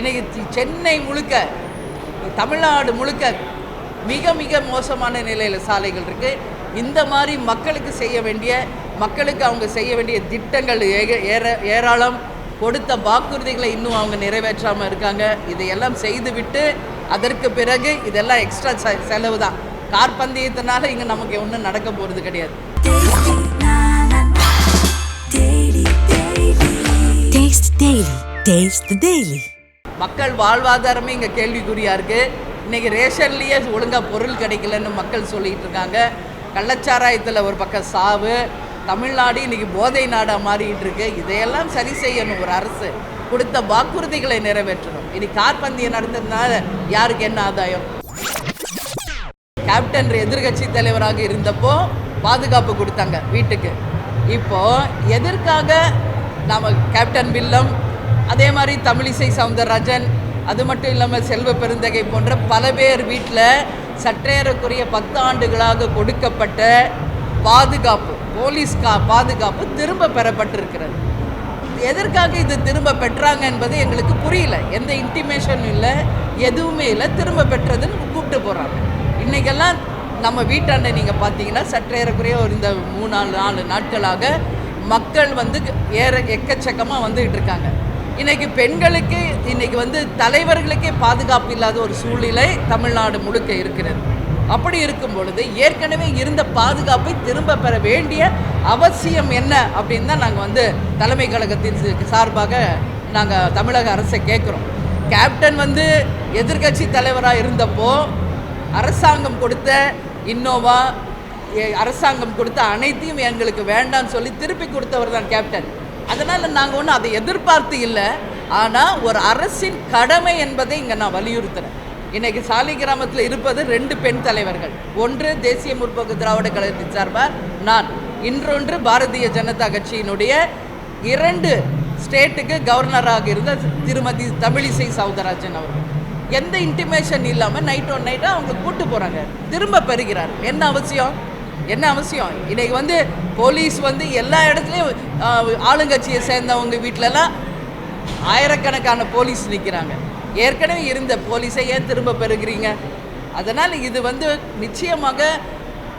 இன்றைக்கு சென்னை முழுக்க தமிழ்நாடு முழுக்க மிக மிக மோசமான நிலையில் சாலைகள் இருக்குது இந்த மாதிரி மக்களுக்கு செய்ய வேண்டிய மக்களுக்கு அவங்க செய்ய வேண்டிய திட்டங்கள் ஏற ஏராளம். கொடுத்த வாக்குறுதிகளை இன்னும் அவங்க நிறைவேற்றாமல் இருக்காங்க. இதையெல்லாம் செய்துவிட்டு அதற்கு பிறகு இதெல்லாம் எக்ஸ்ட்ரா செலவு தான். கார்பந்தயத்தினால இங்கே நமக்கு ஒன்றும் நடக்க போகிறது கிடையாது. Taste daily. Taste the daily. மக்கள் வாழ்வாதாரமே இங்கே கேள்விக்குறியாக இருக்குது இன்றைக்கி ரேஷன்லேயே ஒழுங்காக பொருள் கிடைக்கலன்னு மக்கள் சொல்லிகிட்டு இருக்காங்க. கள்ளச்சாராயத்தில் ஒரு பக்கம் சாவு தமிழ்நாடு இன்றைக்கி போதை நாடாக மாறிட்டு இருக்கு. இதையெல்லாம் சரி செய்யணும் ஒரு அரசு. கொடுத்த வாக்குறுதிகளை நிறைவேற்றணும். இனி கார் பந்தயம் நடந்ததுனால யாருக்கு என்ன ஆதாயம்? கேப்டன் எதிர்கட்சி தலைவராக இருந்தப்போ பாதுகாப்பு கொடுத்தாங்க வீட்டுக்கு. இப்போ எதற்காக நாம கேப்டன் வில்லம் அதே மாதிரி தமிழிசை சவுந்தரராஜன் அது மட்டும் இல்லாமல் செல்வ பெருந்தகை போன்ற பல பேர் வீட்டில் சற்றேறக்குரிய பத்து ஆண்டுகளாக கொடுக்கப்பட்ட பாதுகாப்பு போலீஸ் கா பாதுகாப்பு திரும்ப பெறப்பட்டிருக்கிறது. எதற்காக இது திரும்ப பெற்றாங்க என்பது எங்களுக்கு புரியல. எந்த இன்டிமேஷனும் இல்லை எதுவுமே இல்லை. திரும்ப பெற்றதுன்னு கூப்பிட்டு போகிறாங்க இன்றைக்கெல்லாம் நம்ம வீட்டாண்ட நீங்கள் பார்த்தீங்கன்னா சற்றேறக்குறைய ஒரு இந்த மூணு நாலு நாலு நாட்களாக மக்கள் வந்து ஏற எக்கச்சக்கமாக வந்துக்கிட்டு இருக்காங்க. இன்னைக்கு பெண்களுக்கு இன்னைக்கு வந்து தலைவர்களுக்கே பாதுகாப்பு இல்லாத ஒரு சூழ்நிலை தமிழ்நாடு முழுக்க இருக்கிறது. அப்படி இருக்கும் பொழுது ஏற்கனவே இருந்த பாதுகாப்பை திரும்ப பெற வேண்டிய அவசியம் என்ன அப்படின்னு தான் நாங்கள் வந்து தலைமை கழகத்தின் சார்பாக நாங்கள் தமிழக அரசை கேட்குறோம் கேப்டன் வந்து எதிர்க்கட்சி தலைவராக இருந்தப்போ அரசாங்கம் கொடுத்த இன்னோவா அரசாங்கம் கொடுத்த அனைத்தையும் எங்களுக்கு வேண்டாம்னு சொல்லி திருப்பி கொடுத்தவர் தான் கேப்டன். அதனால் நாங்கள் ஒன்றும் அதை எதிர்பார்த்து இல்லை. ஆனால் ஒரு அரசின் கடமை என்பதை இங்கே நான் வலியுறுத்துகிறேன் இன்றைக்கி சாலை கிராமத்தில் இருப்பது ரெண்டு பெண் தலைவர்கள். ஒன்று தேசிய முற்போக்கு திராவிட கழகத்தின் சார்பாக நான். இன்றொன்று பாரதிய ஜனதா கட்சியினுடைய இரண்டு ஸ்டேட்டுக்கு கவர்னராக இருந்த திருமதி தமிழிசை சவுந்தரராஜன் அவர்கள். எந்த இன்டிமேஷன் இல்லாமல் நைட் ஒன் நைட்டாக அவங்க கூட்டு போகிறாங்க திரும்ப பெறுகிறார். என்ன அவசியம்? என்ன அவசியம்? இன்னைக்கு வந்து போலீஸ் வந்து எல்லா இடத்துலையும் ஆளுங்கட்சியை சேர்ந்தவங்க வீட்டிலலாம் ஆயிரக்கணக்கான போலீஸ் நிற்கிறாங்க ஏற்கனவே இருந்த போலீஸை ஏன் திரும்ப பெறுகிறீங்க? அதனால் இது வந்து நிச்சயமாக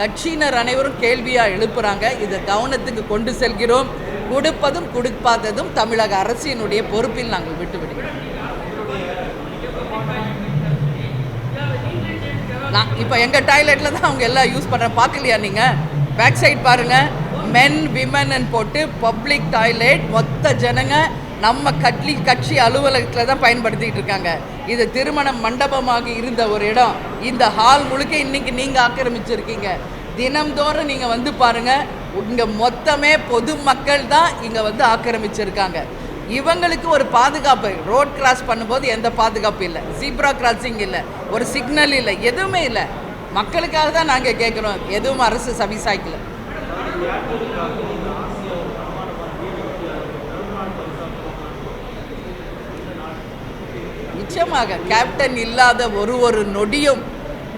கட்சியினர் அனைவரும் கேள்வியாக எழுப்புகிறாங்க இதை கவனத்துக்கு கொண்டு செல்கிறோம். கொடுப்பதும் கொடுப்பாததும் தமிழக அரசினுடைய பொறுப்பில் நாங்கள் விட்டுவிடுகிறோம். நான் இப்போ எங்கள் டாய்லெட்டில் தான் அவங்க எல்லாம் யூஸ் பண்ணுறேன் பார்க்கலையா நீங்கள் பேக் சைட் பாருங்கள் மென் விமன் போட்டு பப்ளிக் டாய்லெட் மொத்த ஜனங்க நம்ம கட்லி கட்சி அலுவலகத்தில் தான் பயன்படுத்திக்கிட்டு இருக்காங்க. இது திருமண மண்டபமாக இருந்த ஒரு இடம். இந்த ஹால் முழுக்க இன்னைக்கு நீங்கள் ஆக்கிரமிச்சிருக்கீங்க. தினம்தோறும் நீங்கள் வந்து பாருங்கள் இங்கே மொத்தமே பொதுமக்கள் தான் இங்கே வந்து ஆக்கிரமிச்சிருக்காங்க. இவங்களுக்கு ஒரு பாதுகாப்பு. ரோட் கிராஸ் பண்ணும்போது எந்த பாதுகாப்பு இல்லை. ஜீப்ரா கிராசிங் இல்லை. ஒரு சிக்னல் இல்லை. எதுவுமே இல்லை. மக்களுக்காக தான் நாங்கள் கேட்குறோம் எதுவும் அரசு சபிசாய்க்கல நிச்சயமாக கேப்டன் இல்லாத ஒரு ஒரு நொடியும்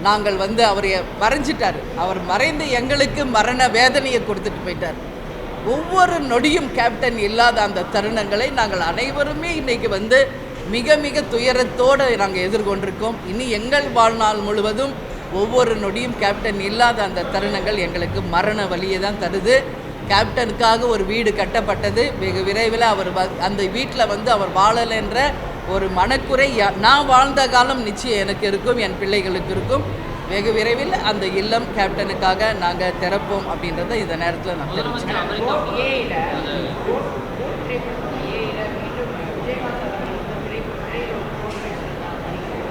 நாங்கள் வந்து அவரை மறைஞ்சிட்டார். அவர் மறைந்து எங்களுக்கு மரண வேதனையை கொடுத்துட்டு போயிட்டார். ஒவ்வொரு நொடியும் கேப்டன் இல்லாத அந்த தருணங்களை நாங்கள் அனைவருமே இன்றைக்கி வந்து மிக மிக துயரத்தோடு நாங்கள் எதிர்கொண்டிருக்கோம். இனி எங்கள் வாழ்நாள் முழுவதும் ஒவ்வொரு நொடியும் கேப்டன் இல்லாத அந்த தருணங்கள் எங்களுக்கு மரண வழியை தான் தருது. கேப்டனுக்காக ஒரு வீடு கட்டப்பட்டது. வெகு விரைவில் அவர் வ- அந்த வீட்டில் வந்து அவர் வாழலைன்ற ஒரு மனக்குறை நான் வாழ்ந்த காலம் நிச்சயம் எனக்கு இருக்கும் என் பிள்ளைகளுக்கு இருக்கும். வெகு விரைவில் அந்த இல்லம் கேப்டனுக்காக நாங்கள் திறப்போம் அப்படின்றத இந்த நேரத்தில் நான் தெரிவிச்சுக்கிறேன்.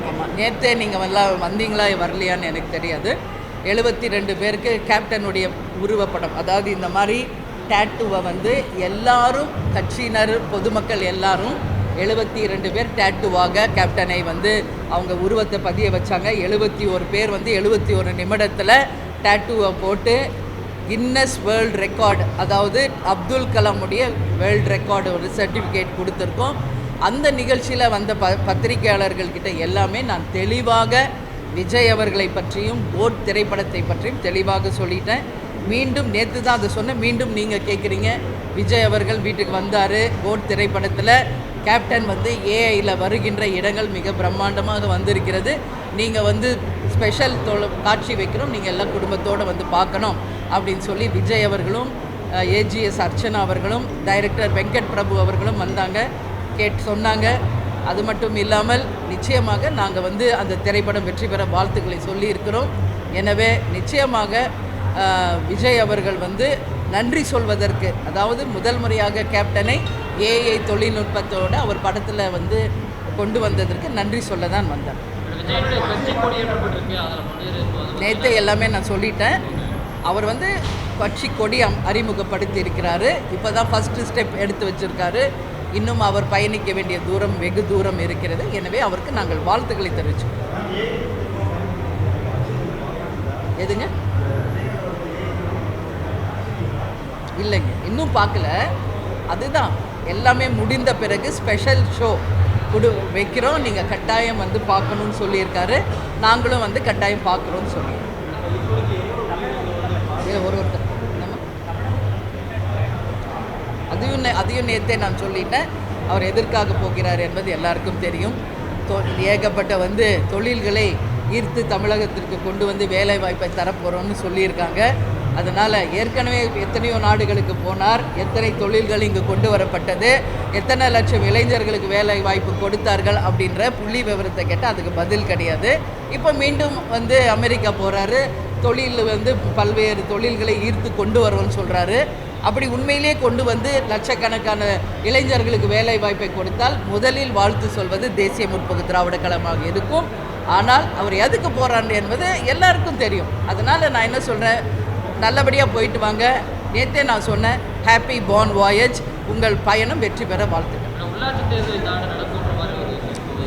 ஆமாம் நேற்றே நீங்கள் எல்லாம் வந்தீங்களா வரலையான்னு எனக்கு தெரியாது. எழுபத்தி ரெண்டு பேருக்கு கேப்டனுடைய உருவப்படம் அதாவது இந்த மாதிரி டேட்டுவை வந்து எல்லாரும் கட்சியினர் பொதுமக்கள் எல்லாரும் எழுபத்தி ரெண்டு பேர் டேட்டுவாக கேப்டனை வந்து அவங்க உருவத்தை பதிய வச்சாங்க. எழுபத்தி ஒரு பேர் வந்து எழுபத்தி ஒரு நிமிடத்தில் டேட்டுவை போட்டு கின்னஸ் வேர்ல்ட் ரெக்கார்டு அதாவது அப்துல் கலாமுடைய வேர்ல்ட் ரெக்கார்டு ஒரு சர்டிஃபிகேட் கொடுத்துருக்கோம். அந்த நிகழ்ச்சியில் வந்த ப பத்திரிகையாளர்கள்கிட்ட எல்லாமே நான் தெளிவாக விஜய் அவர்களை பற்றியும் போட் திரைப்படத்தை பற்றியும் தெளிவாக சொல்லிட்டேன். மீண்டும் நேற்று தான் அதை சொன்னேன். மீண்டும் நீங்கள் கேட்குறீங்க விஜய் அவர்கள் வீட்டுக்கு வந்தார். போட் திரைப்படத்தில் கேப்டன் வந்து ஏஐயில் வருகின்ற இடங்கள் மிக பிரம்மாண்டமாக வந்திருக்கிறது. நீங்கள் வந்து ஸ்பெஷல் தொலை காட்சி வைக்கிறோம் நீங்கள் எல்லாம் குடும்பத்தோடு வந்து பார்க்கணும் அப்படின்னு சொல்லி விஜய் அவர்களும் ஏஜிஎஸ் அர்ச்சனா அவர்களும் டைரக்டர் வெங்கட் பிரபு அவர்களும் வந்தாங்க. கேட் சொன்னாங்க. அது மட்டும் இல்லாமல் நிச்சயமாக நாங்கள் வந்து அந்த திரைப்படம் வெற்றி பெற வாழ்த்துக்களை சொல்லியிருக்கிறோம். எனவே நிச்சயமாக விஜய் அவர்கள் வந்து நன்றி சொல்வதற்கு அதாவது முதல் முறையாக கேப்டனை ஏஐ தொழில்நுட்பத்தோடு அவர் படத்தில் வந்து கொண்டு வந்ததற்கு நன்றி சொல்ல தான் வந்தார் நேற்று எல்லாமே நான் சொல்லிட்டேன். அவர் வந்து கட்சி கொடி அறிமுகப்படுத்தி இருக்கிறாரு. இப்போ தான் ஃபஸ்ட்டு ஸ்டெப் எடுத்து வச்சிருக்காரு. இன்னும் அவர் பயணிக்க வேண்டிய தூரம் வெகு தூரம் இருக்கிறது. எனவே அவருக்கு நாங்கள் வாழ்த்துக்களை தெரிவிச்சோம் எதுங்க? இல்லைங்க. இன்னும் பார்க்கல. அதுதான். எல்லாமே முடிந்த பிறகு ஸ்பெஷல் ஷோ கொடு வைக்கிறோம். நீங்கள் கட்டாயம் வந்து பார்க்கணும்னு சொல்லியிருக்காரு. நாங்களும் வந்து கட்டாயம் பார்க்குறோம்னு சொல்லி ஒரு ஒருத்தர் அதையும் நே- அதையும் நேற்றே நான் சொல்லிட்டேன். அவர் எதற்காக போகிறார் என்பது எல்லாருக்கும் தெரியும். தொ ஏகப்பட்ட வந்து தொழில்களை ஈர்த்து தமிழகத்திற்கு கொண்டு வந்து வேலை வாய்ப்பை தரப்போகிறோம்னு சொல்லியிருக்காங்க. அதனால் ஏற்கனவே எத்தனையோ நாடுகளுக்கு போனார். எத்தனை தொழில்கள் இங்கு கொண்டு வரப்பட்டது. எத்தனை லட்சம் இளைஞர்களுக்கு வேலை வாய்ப்பு கொடுத்தார்கள் அப்படின்ற புள்ளி விவரத்தை கேட்டால் அதுக்கு பதில் கிடையாது. இப்போ மீண்டும் வந்து அமெரிக்கா போகிறாரு தொழில் வந்து பல்வேறு தொழில்களை ஈர்த்து கொண்டு வருவோம்னு சொல்கிறாரு அப்படி உண்மையிலேயே கொண்டு வந்து லட்சக்கணக்கான இளைஞர்களுக்கு வேலை வாய்ப்பை கொடுத்தால் முதலில் வாழ்த்து சொல்வது தேசிய முற்போக்கு திராவிட கழகமாக இருக்கும். ஆனால் அவர் எதுக்கு போகிறாரு என்பது எல்லாருக்கும் தெரியும். அதனால் நான் என்ன சொல்கிறேன் நல்லபடியாக போயிட்டு வாங்க. நேற்றே நான் சொன்னேன் ஹாப்பி பார்ன் வாயேஜ் உங்கள் பயணம் வெற்றி பெற ஒரு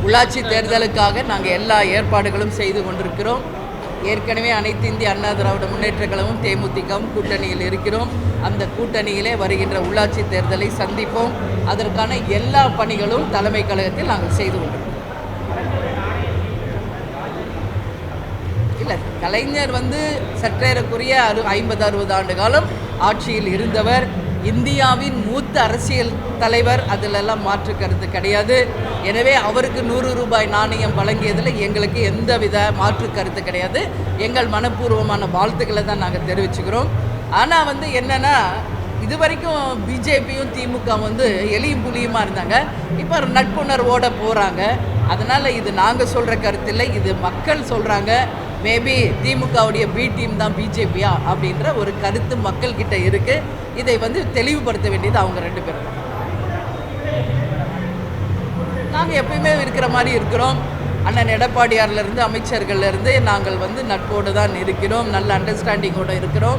உள்ளாட்சி தேர்தலுக்காக நாங்கள் எல்லா ஏற்பாடுகளும் செய்து கொண்டிருக்கிறோம். ஏற்கனவே அனைத்து இந்திய அண்ணா திராவிட முன்னேற்ற கழகமும் தேமுதிகவும் கூட்டணியில் இருக்கிறோம். அந்த கூட்டணியிலே வருகின்ற உள்ளாட்சி தேர்தலை சந்திப்போம். அதற்கான எல்லா பணிகளும் தலைமை கழகத்தில் நாங்கள் செய்து கொண்டிருக்கிறோம் இல்லை கலைஞர் வந்து சற்றேறக்குரிய அறு ஐம்பது அறுபது ஆண்டு காலம் ஆட்சியில் இருந்தவர். இந்தியாவின் மூத்த அரசியல் தலைவர் அதிலெல்லாம் மாற்று கருத்து கிடையாது. எனவே அவருக்கு நூறு ரூபாய் நாணயம் வழங்கியதில் எங்களுக்கு எந்த வித மாற்று கருத்து கிடையாது. எங்கள் மனப்பூர்வமான வாழ்த்துக்களை தான் நாங்கள் தெரிவிச்சுக்கிறோம். ஆனால் வந்து என்னென்னா இது வரைக்கும் பிஜேபியும் திமுக வந்து எலியும் புலியுமா இருந்தாங்க. இப்போ நட்புணர்வோடு நட்புணர்வோட போகிறாங்க அதனால் இது நாங்கள் சொல்கிற கருத்தில்லை இது மக்கள் சொல்கிறாங்க மேபி திமுகவுடைய பி டீம் தான் பிஜேபியா அப்படின்ற ஒரு கருத்து மக்கள்கிட்ட இருக்குது இதை வந்து தெளிவுபடுத்த வேண்டியது அவங்க ரெண்டு பேரும். நாங்கள் எப்பயுமே இருக்கிற மாதிரி இருக்கிறோம். அண்ணன் எடப்பாடியார்லேருந்து அமைச்சர்கள்லேருந்து நாங்கள் வந்து நட்போடு தான் இருக்கிறோம். நல்ல அண்டர்ஸ்டாண்டிங்கோடு இருக்கிறோம்.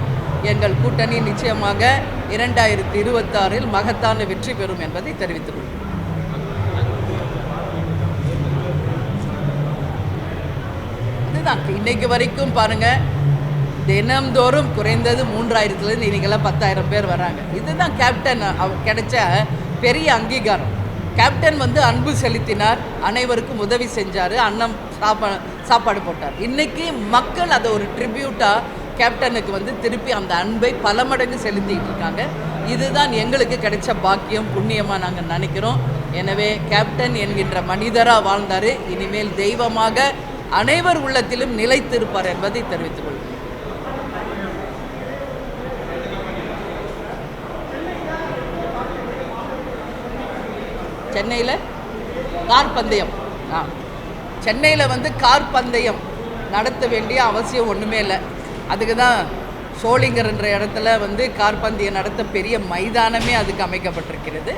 எங்கள் கூட்டணி நிச்சயமாக இரண்டாயிரத்தி இருபத்தாறில் மகத்தான வெற்றி பெறும் என்பதை தெரிவித்துக் தான். இன்னைக்கு வரைக்கும் பாருங்க தினம்தோறும் குறைந்தது மூன்றாயிரத்துலேருந்து இன்னைக்கெல்லாம் பத்தாயிரம் பேர் வராங்க. இதுதான் கேப்டன் அவ- கிடைச்ச பெரிய அங்கீகாரம். கேப்டன் வந்து அன்பு செலுத்தினார் அனைவருக்கும் உதவி செஞ்சார் அன்னம் சாப்பா சாப்பாடு போட்டார். இன்னைக்கு மக்கள் அதை ஒரு ட்ரிபியூட்டாக கேப்டனுக்கு வந்து திருப்பி அந்த அன்பை பல மடங்கு செலுத்திட்டு இருக்காங்க. இதுதான் எங்களுக்கு கிடைச்ச பாக்கியம் புண்ணியமாக நாங்கள் நினைக்கிறோம். எனவே கேப்டன் என்கின்ற மனிதராக வாழ்ந்தார். இனிமேல் தெய்வமாக அனைவர் உள்ளத்திலும் நிலைத்திருப்பார் என்பதை தெரிவித்துக் கொள்கிறேன். சென்னையில் கார் பந்தயம் ஆ. சென்னையில் வந்து கார் பந்தயம் நடத்த வேண்டிய அவசியம் ஒன்றுமே இல்லை. அதுக்கு தான் சோளிங்கர்ன்ற இடத்துல வந்து கார் பந்தயம் நடத்த பெரிய மைதானமே அதுக்கு அமைக்கப்பட்டிருக்கிறது.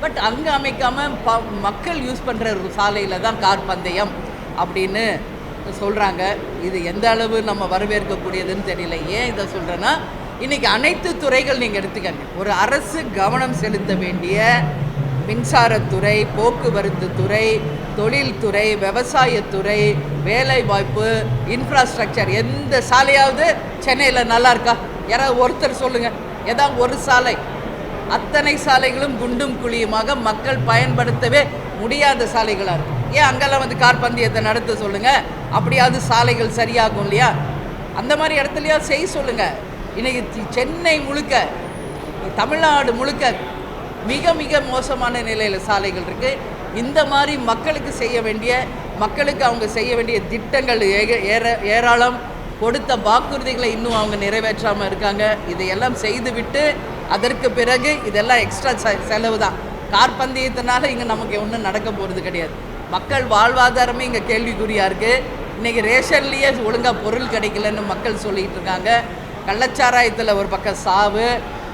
பட் அங்கே அமைக்காமல் ப மக்கள் யூஸ் பண்ணுற சாலையில் தான் கார் பந்தயம் அப்படின்னு சொல்கிறாங்க இது எந்த அளவு நம்ம வரவேற்கக்கூடியதுன்னு தெரியல. ஏன் இதை சொல்கிறேன்னா இன்றைக்கி அனைத்து துறைகள் நீங்கள் எடுத்துக்கங்க. ஒரு அரசு கவனம் செலுத்த வேண்டிய மின்சாரத்துறை போக்குவரத்து துறை தொழில்துறை விவசாயத்துறை வேலைவாய்ப்பு இன்ஃப்ராஸ்ட்ரக்சர் எந்த சாலையாவது சென்னையில் நல்லா இருக்கா? யாராவது ஒருத்தர் சொல்லுங்கள் ஏதாவது ஒரு சாலை. அத்தனை சாலைகளும் குண்டும் குழியுமாக மக்கள் பயன்படுத்தவே முடியாத சாலைகளாக இருக்கும் ஏன் அங்கெல்லாம் வந்து கார் பந்தயத்தை நடத்த சொல்லுங்கள் அப்படியாவது சாலைகள் சரியாகும் இல்லையா? அந்த மாதிரி இடத்துலையா செய்ய சொல்லுங்கள் இன்றைக்கி சென்னை முழுக்க தமிழ்நாடு முழுக்க மிக மிக மோசமான நிலையில் சாலைகள் இருக்குது இந்த மாதிரி மக்களுக்கு செய்ய வேண்டிய மக்களுக்கு அவங்க செய்ய வேண்டிய திட்டங்கள் ஏற ஏராளம். கொடுத்த வாக்குறுதிகளை இன்னும் அவங்க நிறைவேற்றாமல் இருக்காங்க. இதையெல்லாம் செய்துவிட்டு அதற்கு பிறகு இதெல்லாம் எக்ஸ்ட்ரா செ செலவு தான் கார் பந்தயத்தினால இங்கே நமக்கு ஒன்றும் நடக்க போகிறது கிடையாது. மக்கள் வாழ்வாதாரமே இங்கே கேள்விக்குறியாக இருக்குது இன்றைக்கி ரேஷன்லேயே ஒழுங்காக பொருள் கிடைக்கலன்னு மக்கள் சொல்லிகிட்டு இருக்காங்க. கள்ளச்சாராயத்தில் ஒரு பக்கம் சாவு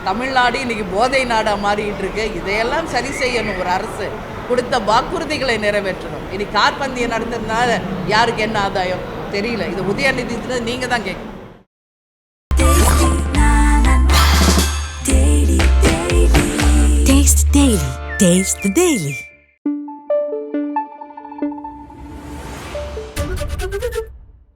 தமிழ்நாடு இன்றைக்கி போதை நாடாக மாறிட்டு இருக்கு. இதையெல்லாம் சரி செய்யணும் ஒரு அரசு. கொடுத்த வாக்குறுதிகளை நிறைவேற்றணும். இனி கார் பந்தயம் நடந்ததுனால யாருக்கு என்ன ஆதாயம்? தெரியல. இது உதயநிதி நீங்கள் தான் கேட்கணும் Taste Taste the Daily.